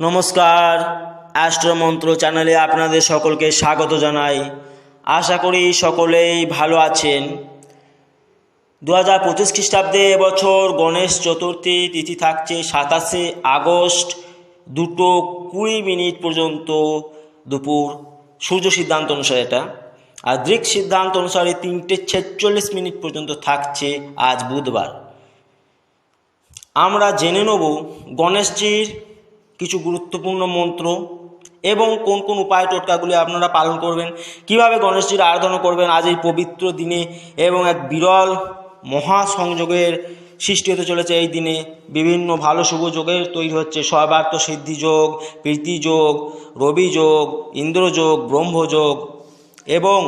নমস্কার। অ্যাস্ট্রোমন্ত্র চ্যানেলে আপনাদের সকলকে স্বাগত জানাই। আশা করি সকলেই ভালো আছেন। দু হাজার পঁচিশ খ্রিস্টাব্দে এবছর গণেশ চতুর্থী তিথি থাকছে সাতাশে আগস্ট দুটো কুড়ি মিনিট পর্যন্ত দুপুর। সূর্য সিদ্ধান্ত অনুসারে এটা। আর দৃক সিদ্ধান্ত অনুসারে তিনটে ছেচল্লিশ মিনিট পর্যন্ত থাকছে আজ বুধবার। আমরা জেনে নেব গণেশজির কিছু গুরুত্বপূর্ণ মন্ত্র এবং কোন কোন উপায় টোটকাগুলি আপনারা পালন করবেন, কীভাবে গণেশজির আরাধনা করবেন, আজ এই পবিত্র দিনে এবং এক বিরল মহা সংযোগের সৃষ্টি হতে চলেছে এই দিনে। বিভিন্ন ভালো শুভ যোগের তৈরি হচ্ছে সর্বার্থ সিদ্ধি যোগ, প্রীতি যোগ, রবি যোগ ইন্দ্রযোগ ব্রহ্মযোগ এবং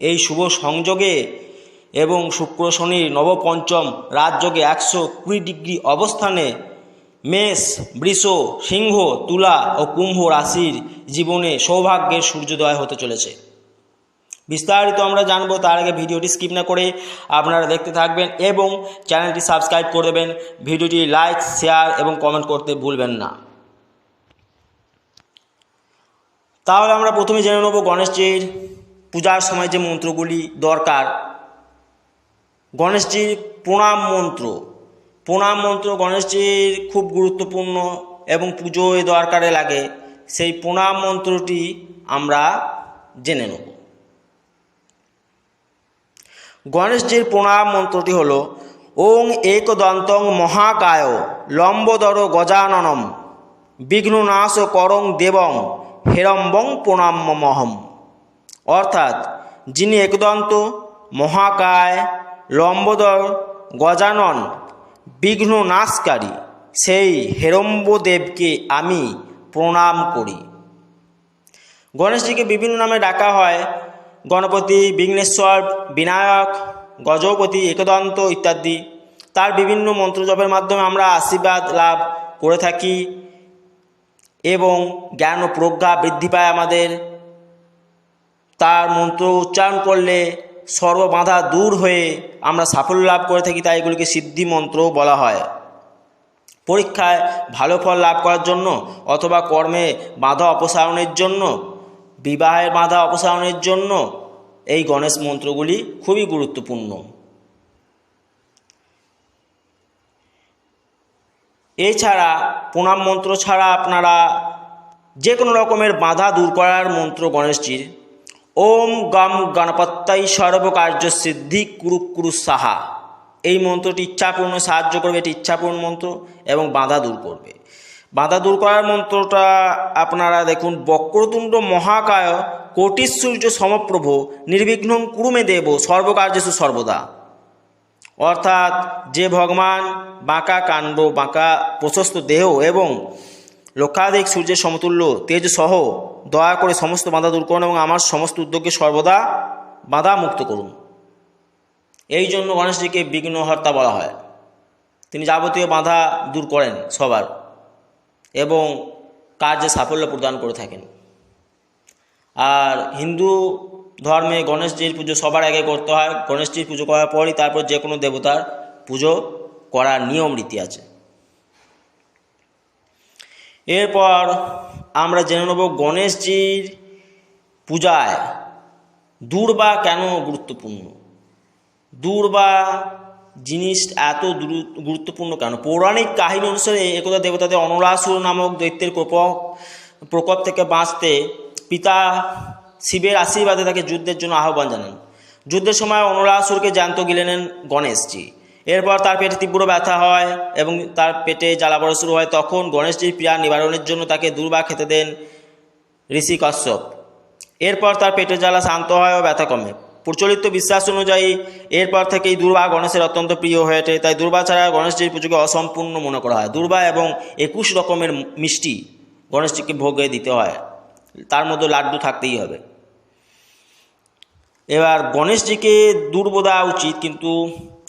এই শুভ সংযোগে এবং শুক্র শনির নবপঞ্চম রাজযোগে একশো কুড়ি ডিগ্রি অবস্থানে মেষ, বৃষ, সিংহ, তুলা ও কুম্ভ রাশির জীবনে সৌভাগ্যের সূর্যোদয় হতে চলেছে। বিস্তারিত আমরা জানব, তার আগে ভিডিওটি স্কিপ না করে আপনারা দেখতে থাকবেন এবং চ্যানেলটি সাবস্ক্রাইব করে দেবেন। ভিডিওটি লাইক, শেয়ার এবং কমেন্ট করতে ভুলবেন না। তাহলে আমরা প্রথমে জেনে নেব গণেশজির পূজার সময় যে মন্ত্রগুলি দরকার। গণেশজির প্রণাম মন্ত্র। প্রণাম মন্ত্র গণেশজির খুব গুরুত্বপূর্ণ এবং পুজোয় দরকারে লাগে, সেই প্রণাম মন্ত্রটি আমরা জেনে নেব। গণেশজির প্রণাম মন্ত্রটি হল, ওং একদন্তং মহাকায় লম্বোদর গজাননম, বিঘ্ননাশ করং দেবং, হেরম্বং প্রণাম্যমহম অর্থাৎ, যিনি একদন্ত, মহাকায়, লম্বদর, গজানন বিঘ্ন নাশকারী, সেই হেরম্বদেবকে আমি প্রণাম করি। গণেশজিকে বিভিন্ন নামে ডাকা হয়। গণপতি, বিঘ্নেশ্বর, বিনায়ক, গজপতি, একদন্ত ইত্যাদি। তার বিভিন্ন মন্ত্রজপের মাধ্যমে আমরা আশীর্বাদ লাভ করে থাকি এবং জ্ঞান ও প্রজ্ঞা বৃদ্ধি পায় আমাদের। তার মন্ত্র উচ্চারণ করলে সর্ববাধা দূর হয়ে আমরা সাফল্য লাভ করে থাকি, তাই এগুলিকে সিদ্ধি মন্ত্র বলা হয়। পরীক্ষায় ভালো ফল লাভ করার জন্য অথবা কর্মে বাধা অপসারণের জন্য বিবাহের বাধা অপসারণের জন্য এই গণেশ মন্ত্রগুলি খুবই গুরুত্বপূর্ণ। এছাড়া প্রণাম মন্ত্র ছাড়া আপনারা যে কোনো রকমের বাধা দূর করার মন্ত্র গণেশজির ওম গম গণপত্তাই সর্বকার্য সিদ্ধি কুরু কুরু সাহা। এই মন্ত্রটি ইচ্ছাপূর্ণ, সাহায্য করবে, এটি ইচ্ছাপূর্ণ মন্ত্র এবং বাধা দূর করবে। বাধা দূর করার মন্ত্রটা আপনারা দেখুন, বক্রতুণ্ড মহাকায় কোটি সূর্য সমপ্রভ নির্বিঘ্ন কুরুমে দেব সর্বকার্যসু সর্বদা। অর্থাৎ যে ভগবান বাঁকা কাণ্ড, বাঁকা প্রশস্ত দেহ এবং লক্ষাধিক সূর্যের সমতুল্য তেজ সহ দয়া করে সমস্ত বাধা দূর করুন এবং আমার সমস্ত উদ্যোগকে সর্বদা বাধা মুক্ত করুন। এই জন্য গণেশজিকে বিঘ্নহর্তা বলা হয়। তিনি যাবতীয় বাধা দূর করেন সবার এবং কার্যে সাফল্য প্রদান করে থাকেন। আর হিন্দু ধর্মে গণেশজির পুজো সবার আগে করতে হয়। গণেশজির পুজো করার পরই তারপর যে কোনো দেবতার পুজো করার নিয়ম রীতি আছে। এরপর আমরা জেনে নেব গণেশজির পূজায় দূর্বা কেন গুরুত্বপূর্ণ? দূর্বা জিনিস এত গুরুত্বপূর্ণ কেন? পৌরাণিক কাহিনী অনুসারে একদা দেবতাদের অনরাসুর নামক দৈত্যের কোপক প্রকোপ থেকে বাঁচতে পিতা শিবের আশীর্বাদে তাকে যুদ্ধের জন্য আহ্বান জানান। যুদ্ধের সময় অনুরাসুরকে জ্যান্ত গিলে নেন গণেশজি। এরপর তার পেটে তীব্র ব্যথা হয় এবং তার পেটে জ্বালা পড়া শুরু হয়। তখন গণেশজির প্রিয়া নিবারণের জন্য তাকে দুর্বা খেতে দেন ঋষি কশ্যপ। এরপর তার পেটের জ্বালা শান্ত হয় ও ব্যথা কমে। প্রচলিত বিশ্বাস অনুযায়ী এরপর থেকেই দুর্বা গণেশের অত্যন্ত প্রিয় হয়ে ওঠে। তাই দুর্বা ছাড়া গণেশজির পুজোকে অসম্পূর্ণ মনে করা হয়। দুর্বা এবং একুশ রকমের মিষ্টি গণেশজিকে ভোগে দিতে হয়। তার মধ্যে লাড্ডু থাকতেই হবে। এবার গণেশজিকে দুর্ব দেওয়া উচিত, কিন্তু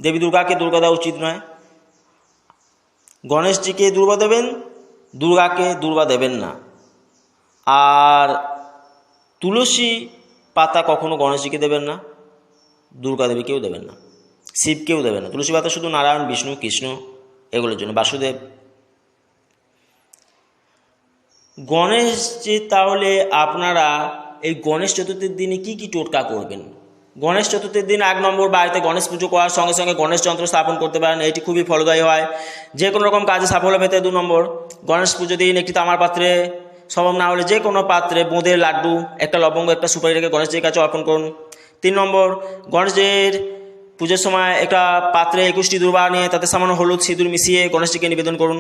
দেবী দুর্গাকে দুর্গা দেওয়া উচিত নয়। গণেশজিকে দুর্বা দেবেন, দুর্গাকে দুর্বা দেবেন না। আর তুলসী পাতা কখনো গণেশজিকে দেবেন না, দুর্গা দেবীকেও দেবেন না। শিবকেও দেবেন না। তুলসী পাতা শুধু নারায়ণ, বিষ্ণু, কৃষ্ণ, এগুলোর জন্য। বাসুদেব। গণেশজি তাহলে আপনারা এই গণেশ চতুর্থীর দিনে কি কি টোটকা করবেন? গণেশ চতুর্থীর দিন এক নম্বর বাড়িতে গণেশ পুজো করার সঙ্গে সঙ্গে গণেশ যন্ত্র স্থাপন করতে পারেন। এটি খুবই ফলদায়ী হয়। যে কোনো রকম কাজে সাফল্য পেতে দু নম্বর, গণেশ পুজো দিন একটি তামার পাত্রে, সম্ভব না হলে যে কোনো পাত্রে বোঁদের লাড্ডু, একটা লবঙ্গ, একটা সুপারি রেখে গণেশজির কাছে অর্পণ করুন। তিন নম্বর, গণেশজির পুজোর সময় একটা পাত্রে একুশটি দুর্বা নিয়ে তাতে সামান্য হলুদ সিঁদুর মিশিয়ে গণেশজিকে নিবেদন করুন।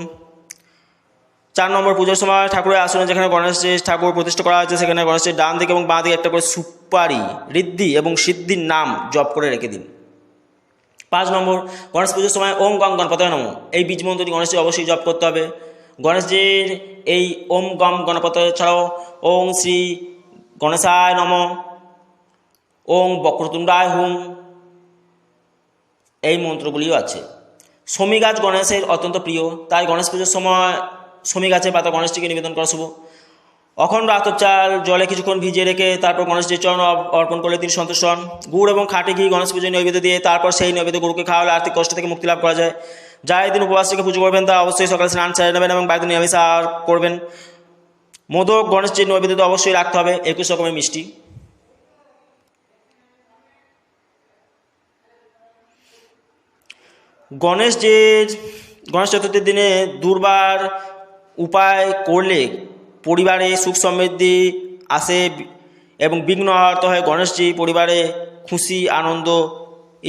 চার নম্বর, পুজোর সময় ঠাকুরের আসনে যেখানে গণেশ ঠাকুর প্রতিষ্ঠা করা হয়েছে, সেখানে গণেশের ডান দিকে এবং বাঁ দিকে একটা করে সুপারি, ঋদ্ধি এবং সিদ্ধির নাম জপ করে রেখে দিন। পাঁচ নম্বর, গণেশ পুজোর সময় ওম গং গণপতয় নম। এই বীজ মন্ত্রটি গণেশজি অবশ্যই জপ করতে হবে। গণেশজির এই ওম গম গণপত ছাড়াও ওং শ্রী গণেশায় নম, ওং বক্রতুণ্ডায় হুম, এই মন্ত্রগুলিও আছে। সমী গাছ গণেশের অত্যন্ত প্রিয়, তাই গণেশ পুজোর সময় সমী গাছের পাতা গণেশজিকে নিবেদন করা শুভ। অখণ্ড আতর চাল জলে কিছুক্ষণ ভিজিয়ে রেখে তারপর গণেশজির চরণ অর্পণ করলে তিনি সন্তুষ্ট হন গুড় এবং খাঁটি ঘি গণেশ পুজোয় নৈবেদ্য দিয়ে তারপর সেই নৈবেদ্য গরুকে খাওয়ালে আর্থিক কষ্ট থেকে মুক্তি লাভ করা যায়। যারা এই দিন উপবাস থেকে পুজো করবেন তা অবশ্যই সকালে স্নান সেরে নেবেন এবং বাড়িতে নিরামিষ আহার করবেন। মোদক গণেশজির নৈবেদ্য তো অবশ্যই রাখতে হবে, একুশ রকমের মিষ্টি। গণেশজির গণেশ চতুর্থীর দিনে দুর্বার উপায় করলে পরিবারে সুখ সমৃদ্ধি আসে, এবং বিঘ্ন হত হয় গণেশজি পরিবারে খুশি, আনন্দ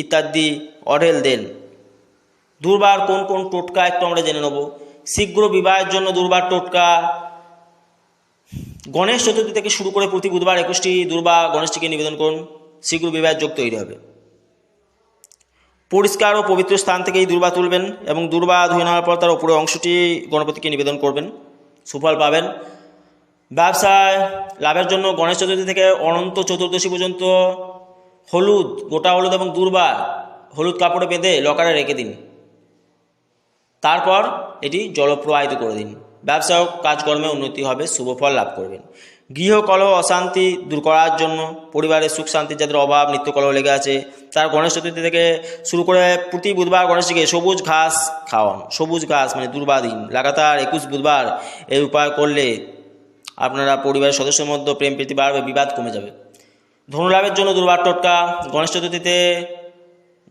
ইত্যাদি অঢেল দেন। দুর্বার কোন কোন টোটকা একটু আমরা জেনে নেব। শীঘ্র বিবাহের জন্য দুর্বার টোটকা। গণেশ চতুর্থী থেকে শুরু করে প্রতি বুধবার একুশটি দুর্বা গণেশজিকে নিবেদন করুন। শীঘ্র বিবাহের যোগ তৈরি হবে। পরিষ্কার ও পবিত্র স্থান থেকে এই দুর্বা তুলবেন, এবং দুর্বা ধুয়ে নেওয়ার পর তার উপরে অংশটি গণপতিকে নিবেদন করবেন। সুফল পাবেন। ব্যবসায় লাভের জন্য গণেশ চতুর্থী থেকে অনন্ত চতুর্দশী পর্যন্ত হলুদ, গোটা হলুদ এবং দুর্বা হলুদ কাপড়ে বেঁধে লকারে রেখে দিন। তারপর এটি জলপ্রবাহিত করে দিন। ব্যবসা ও কাজকর্মে উন্নতি হবে, শুভ ফল লাভ করবেন। গৃহকলহ অশান্তি দূর করার জন্য পরিবারের সুখ, শান্তির যাদের অভাব নিত্য কলহ লেগে আছে, তার গণেশ চতুর্থী থেকে শুরু করে প্রতি বুধবার গণেশজিকে সবুজ ঘাস খাওয়ান। সবুজ ঘাস মানে দুর্বা দিন। লাগাতার একুশ বুধবার এই উপায় করলে আপনারা পরিবারের সদস্যের মধ্যে প্রেম প্রীতি বাড়বে, বিবাদ কমে যাবে। ধনুলাভের জন্য দুর্বার টোটকা। গণেশ চতুর্থীতে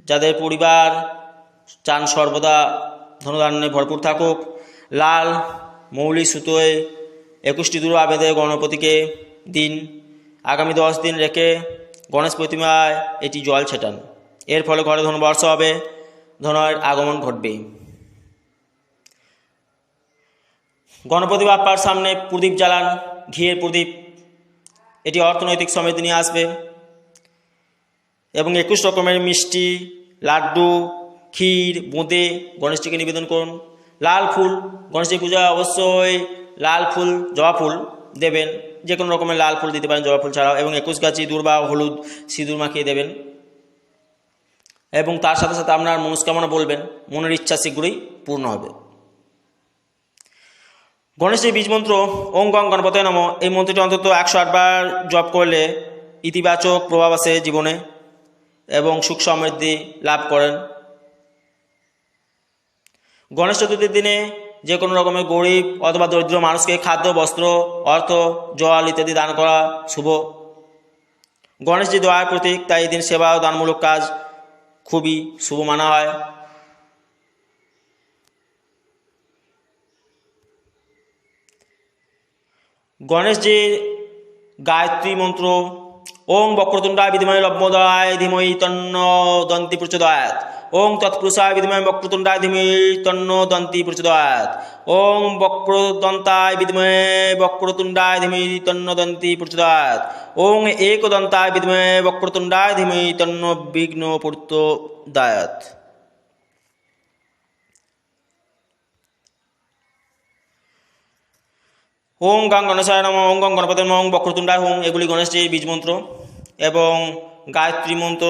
যাদের পরিবার চান সর্বদা ধনধান্যে ভরপুর থাকুক, লাল মৌলি সুতোয় একুশটি দুর্বা বেঁধে গণপতিকে দিন, আগামী দশ দিন রেখে গণেশ প্রতিমায় এটি জল ছেটান। এর ফলে ঘরে ধনবর্ষা হবে ধনের আগমন ঘটবে গণপতি বাপ্পার সামনে প্রদীপ জ্বালান, ঘিয়ের প্রদীপ। এটি অর্থনৈতিক সমৃদ্ধি নিয়ে আসবে। এবং একুশ রকমের মিষ্টি, লাড্ডু, ক্ষীর, বোঁদে গণেশজিকে নিবেদন করুন। লাল ফুল, গণেশজি পূজা অবশ্যই লাল ফুল, জবা ফুল দেবেন। যে কোনো রকমের লাল ফুল দিতে পারেন জবা ফুল ছাড়াও। এবং একুশ গাছি দুর্বা হলুদ সিঁদুর মাখিয়ে দেবেন। এবং তার সাথে সাথে আপনার মনস্কামনা বলবেন, মনের ইচ্ছা শীঘ্রই পূর্ণ হবে। গণেশের বীজ মন্ত্র ওং গং গণপতে নম। এই মন্ত্রটি অন্তত একশো আটবার জপ করলে ইতিবাচক প্রভাব আসে জীবনে এবং সুখ সমৃদ্ধি লাভ করেন। গণেশ চতুর্থীর দিনে যে কোনো রকমের গরিব অথবা দরিদ্র মানুষকে খাদ্য, বস্ত্র, অর্থ, জল ইত্যাদি দান করা শুভ। গণেশজি দয়ার প্রতীক, তাই এই দিন সেবা ও দানমূলক কাজ খুবই শুভ মানা হয়। গণেশজির গায়ত্রী মন্ত্র, ওং বক্রতুণ্ডায় বিধিময় লব্মোদয় ধীময়ী তন্ন দন্তি প্রচোদয়াত ওং তৎপুরুষায় বিধিময় বক্রতুণ্ডায় ধীময়ী তন্ন দন্তি প্রচোদয়াত ওং বক্রদন্তায় বিধিময় বক্রতুণ্ডায় ধীময়ী তন্ন দন্তি প্রচোদয়াত ওং একদন্তায় বিধিময় বক্রতুণ্ডায় ধীময়ী তন্ন বিঘ্ন প্রচোদয়াত ওং গাং গণেশায় নম ওং গং গণপতি নম ওং বক্রতুণ্ডায় হোম, এগুলি গণেশজির বীজ মন্ত্র। এবং গায়ত্রী মন্ত্র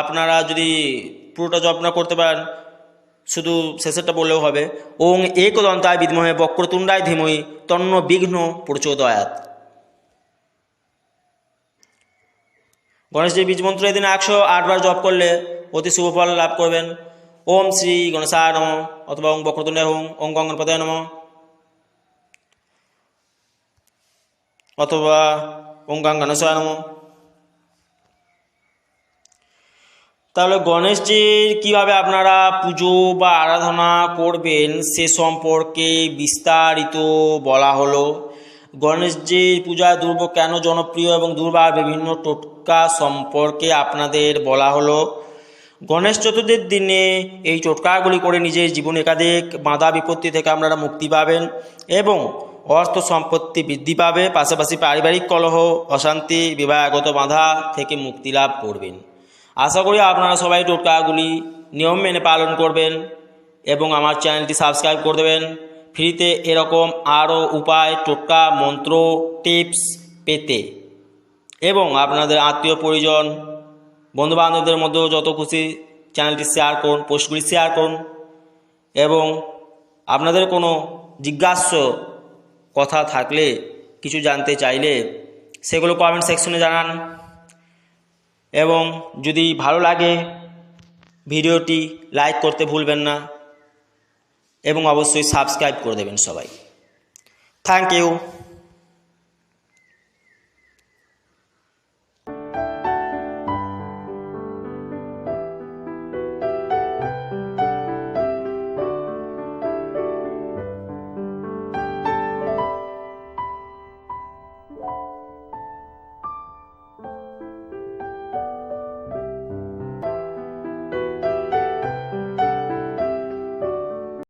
আপনারা যদি পুরোটা জপ না করতে পারেন, শুধু শেষেরটা বললেও হবে। ওং একদন্তায় বিদ্মহে বক্রতুণ্ডায় ধীমহি তন্ন বিঘ্ন প্রচোদয়াত গণেশজির বীজ মন্ত্র এদিন একশো আটবার জপ করলে অতি শুভ ফল লাভ করবেন। ওম শ্রী গণেশায় নম, অথবা ওং বক্রতুণ্ডায় হোম, ওং গং গণপতায় নম। অথবা ওম গাং গণেশায় নম তাহলে গণেশজির কীভাবে আপনারা পুজো বা আরাধনা করবেন সে সম্পর্কে বিস্তারিত বলা হলো। গণেশজির পূজা দুর্ব কেন জনপ্রিয় এবং দুর্বার বিভিন্ন টোটকা সম্পর্কে আপনাদের বলা হলো। গণেশ চতুর্থীর দিনে এই টোটকাগুলি করে নিজের জীবনে একাধিক বাধা বিপত্তি থেকে আপনারা মুক্তি পাবেন এবং অর্থ সম্পত্তি বৃদ্ধি পাবে, পাশাপাশি পারিবারিক কলহ, অশান্তি, বিবাহগত বাধা থেকে মুক্তি লাভ করবেন। আশা করি আপনারা সবাই টোটকাগুলি নিয়ম মেনে পালন করবেন এবং আমার চ্যানেলটি সাবস্ক্রাইব করে দেবেন। ফ্রিতে এরকম আরও উপায়, টোটকা, মন্ত্র, টিপস পেতে। এবং আপনাদের আত্মীয় পরিজন, বন্ধুবান্ধবদের মধ্যেও যত খুশি চ্যানেলটি শেয়ার করুন, পোস্টগুলি শেয়ার করুন। এবং আপনাদের কোনো জিজ্ঞাস্য কথা থাকলে, কিছু জানতে চাইলে সেগুলো কমেন্ট সেকশনে জানান। এবং যদি ভালো লাগে ভিডিওটি লাইক করতে ভুলবেন না এবং অবশ্যই সাবস্ক্রাইব করে দেবেন সবাই। Thank you